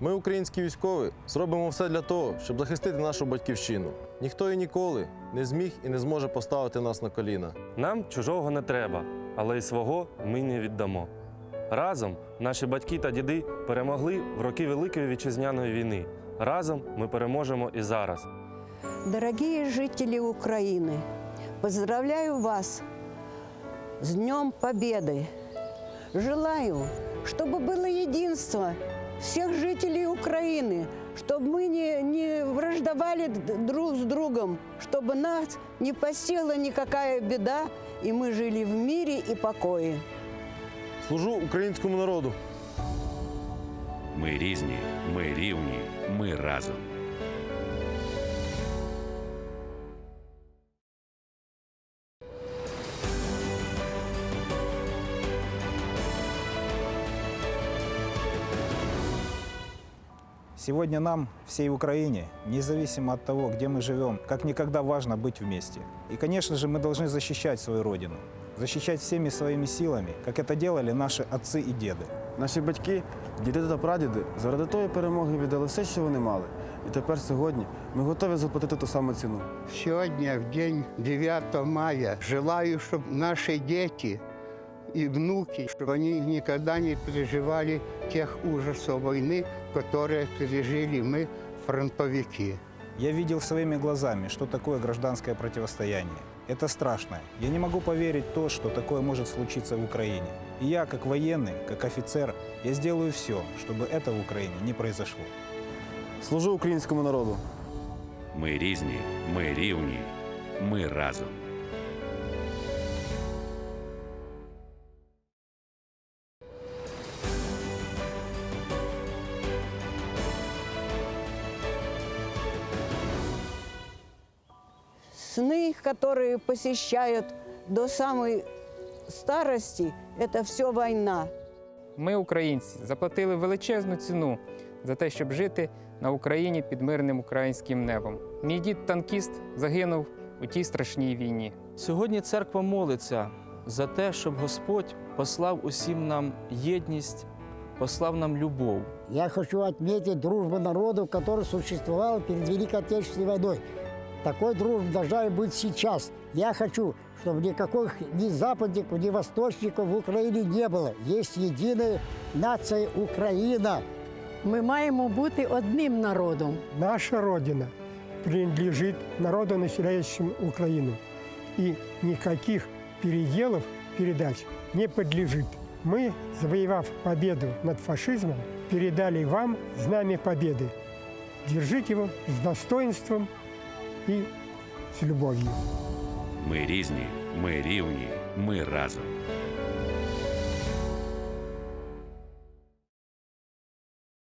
Ми, українські військові, зробимо все для того, щоб захистити нашу батьківщину. Ніхто і ніколи не зміг і не зможе поставити нас на коліна. Нам чужого не треба, але й свого ми не віддамо. Разом наші батьки та діди перемогли в роки Великої вітчизняної війни. Разом ми переможемо і зараз. Дорогие жители Украины, поздравляю вас с Днем Победы. Желаю, чтобы было единство всех жителей Украины, чтобы мы не, не враждовали д- друг с другом, чтобы нас не постигла никакая беда, и мы жили в мире и покое. Служу українському народу. Ми різні, ми рівні, ми разом. Сегодня нам, всей Украине, независимо от того, где мы живем, как никогда важно быть вместе. И, конечно же, мы должны защищать свою Родину, защищать всеми своими силами, как это делали наши отцы и деды. Наші батьки, діди та прадіди заради тої перемоги віддали все, що вони мали. І тепер сьогодні ми готові заплатити ту саму ціну. Сегодня, в день 9 мая, желаю, чтобы наши дети и внуки, чтобы они никогда не переживали тех ужасов войны, которые пережили мы, фронтовики. Я видел своими глазами, что такое гражданское противостояние. Это страшно. Я не могу поверить в то, что такое может случиться в Украине. И я, как военный, как офицер, я сделаю все, чтобы это в Украине не произошло. Служу українському народу. Ми різні, ми рівні, ми разом. Сны, которые посещают до самой старости, это все война. Ми, українці, заплатили величезну ціну за те, щоб жити на Україні під мирним українським небом. Мій дід танкіст загинув у тій страшній війні. Сьогодні церква молиться за те, щоб Господь послав усім нам єдність, послав нам любов. Я хочу отметить дружбу народов, которая существовала перед Великой Отечественной войной. Такой дружбы должна и быть сейчас. Я хочу, чтобы никаких ни западников, ни восточников в Украине не было. Есть единая нация Украина. Ми маємо бути одним народом. Наша Родина принадлежит народу, населяющему Украину. И никаких переделов, передач не подлежит. Мы, завоевав победу над фашизмом, передали вам знамя победы. Держите его с достоинством и з любов'ю. Ми різні, ми рівні, ми разом.